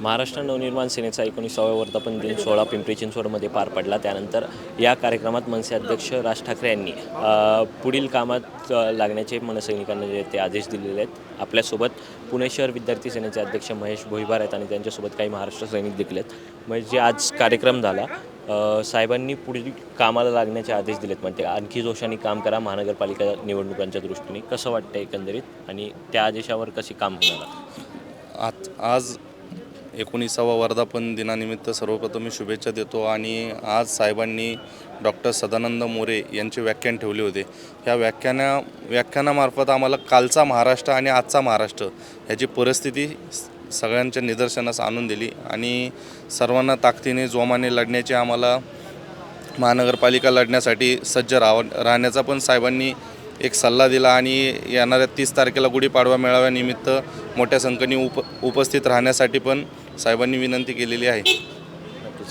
महाराष्ट्र नवनिर्माण सेनेचा एकोणीसावा वर्धापन दिन सोहळा पिंपरी चिंचवडमध्ये पार पडला. त्यानंतर या कार्यक्रमात मनसे अध्यक्ष राज ठाकरे यांनी पुढील कामात लागण्याचे मनसैनिकांना जे ते आदेश दिलेले आहेत. आपल्यासोबत पुणे शहर विद्यार्थी सेनेचे अध्यक्ष महेश भोईबार आहेत आणि त्यांच्यासोबत काही महाराष्ट्र सैनिक देखील आहेत. म्हणजे आज कार्यक्रम झाला साहेबांनी पुढील कामाला लागण्याचे आदेश दिलेत म्हणते. आणखी जोशाने काम करा महानगरपालिका निवडणुकांच्या दृष्टीने. कसं वाटतं एकंदरीत? आणि त्या आदेशावर कशी काम होणार आज आज एकोणीसावा वर्धापन दिनानिमित्त सर्वप्रथम मी शुभेच्छा देतो आणि आज साहेबांनी डॉक्टर सदानंद मोरे यांचे व्याख्यान ठेवले होते. ह्या व्याख्याना व्याख्यानामार्फत आम्हाला कालचा महाराष्ट्र आणि आजचा महाराष्ट्र ह्याची परिस्थिती सगळ्यांच्या निदर्शनास आणून दिली आणि सर्वांना ताकदीने जोमाने लढण्याची आम्हाला महानगरपालिका लढण्यासाठी सज्ज राह राहण्याचा पण साहेबांनी एक सल्ला दिला आणि येणाऱ्या तीस तारखेला गुढीपाडवा मेळाव्यानिमित्त मोठ्या संख्येने उप उपस्थित राहण्यासाठी पण साहेबांनी विनंती केलेली आहे.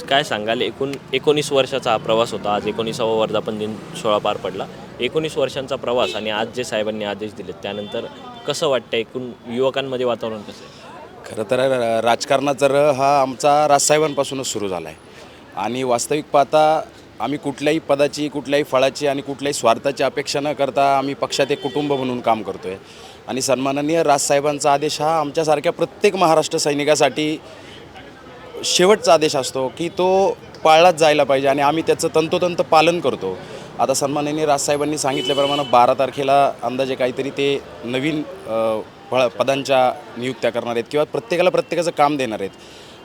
काय सांगाल? एकूण एकोणीस वर्षाचा हा प्रवास होता. आज एकोणीसावा वर्धापन दिन सोहळा पार पडला. एकोणीस वर्षांचा प्रवास आणि आज जे साहेबांनी आदेश दिलेत त्यानंतर कसं वाटतं एकूण युवकांमध्ये वातावरण कसं आहे? खरं तर र- राजकारणात जर हा आमचा राजसाहेबांपासूनच सुरू झाला आहे आणि वास्तविक पाहता आम्ही कुठल्याही पदाची कुठल्याही फळाची आणि कुठल्याही स्वार्थाची अपेक्षा न करता आम्ही पक्षात एक कुटुंब म्हणून काम करतो आहे आणि सन्माननीय राजसाहेबांचा आदेश हा आमच्यासारख्या प्रत्येक महाराष्ट्र सैनिकासाठी शेवटचा आदेश असतो की तो पाळलाच जायला पाहिजे आणि आम्ही त्याचं तंतोतंत पालन करतो. आता सन्माननीय राजसाहेबांनी सांगितल्याप्रमाणे बारा तारखेला अंदाजे काहीतरी ते नवीन फळ पदांच्या नियुक्त्या करणार आहेत किंवा प्रत्येकाला प्रत्येकाचं काम देणार आहेत.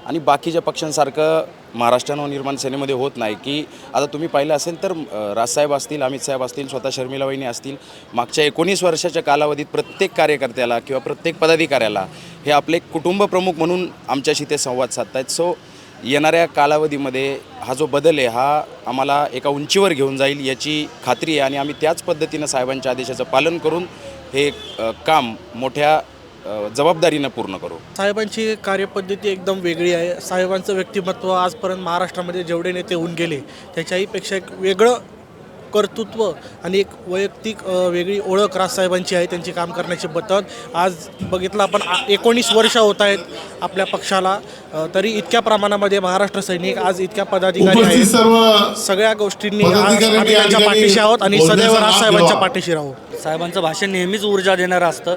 आणि बाकीच्या पक्षांसारखं महाराष्ट्र नवनिर्माण सेनेमध्ये होत नाही की आता तुम्ही पाहिलं असेल तर राजसाहेब असतील अमित साहेब असतील स्वतः शर्मिला वहिनी असतील मागच्या एकोणीस वर्षाच्या कालावधीत प्रत्येक कार्यकर्त्याला किंवा प्रत्येक पदाधिकाऱ्याला हे आपले एक कुटुंब प्रमुख म्हणून आमच्याशी ते संवाद साधतायत. सो येणाऱ्या कालावधीमध्ये हा जो बदल आहे हा आम्हाला एका उंचीवर घेऊन जाईल याची खात्री आहे आणि आम्ही त्याच पद्धतीनं साहेबांच्या आदेशाचं पालन करून हे काम मोठ्या जबाबदारीनं पूर्ण करू. साहेबांची कार्यपद्धती एकदम वेगळी आहे. साहेबांचं व्यक्तिमत्व आजपर्यंत महाराष्ट्रामध्ये जेवढे नेते होऊन गेले त्याच्याहीपेक्षा एक वेगळं कर्तृत्व आणि एक वैयक्तिक वेगळी ओळख राजसाहेबांची आहे त्यांची काम करण्याची पद्धत आज बघितलं आपण एकोणीस वर्ष होत आहेत आपल्या पक्षाला. तरी इतक्या प्रमाणामध्ये महाराष्ट्र सैनिक आज इतक्या पदाधिकारी आहेत. सर्व सगळ्या गोष्टींनी आम्ही त्यांच्या पाठीशी आहोत आणि सदैव राजसाहेबांच्या. पाठीशी राहू. साहेबांचं भाषण नेहमीच ऊर्जा देणारं असतं.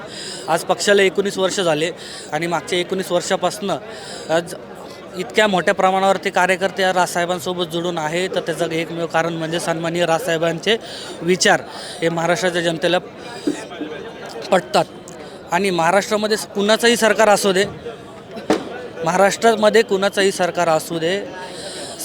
आज पक्षाला एकोणीस वर्ष झाले आणि मागच्या एकोणीस वर्षापासनं आज इतक्या मोठ्या प्रमाणावर ते कार्यकर्ते या राजसाहेबांसोबत जोडून आहे तर त्याचं एकमेव कारण म्हणजे सन्माननीय राजसाहेबांचे विचार हे महाराष्ट्राच्या जनतेला पटतात. आणि महाराष्ट्रामध्ये कुणाचंही सरकार असू दे महाराष्ट्रामध्ये कुणाचंही सरकार असू दे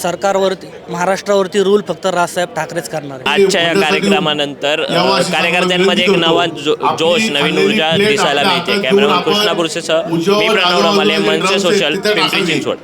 सरकारवरती महाराष्ट्रावरती रूल फक्त राजसाहेब ठाकरेच करणार आजच्या या कार्यक्रमानंतर कार्यकर्त्यांमध्ये एक नवा जो जोश नवीन ऊर्जा दिसायला मिळते. कॅमेरामॅन कृष्णा बुरसेसह मी प्रणव रमाले मनसे सोशल पिंपरी चिंचवड.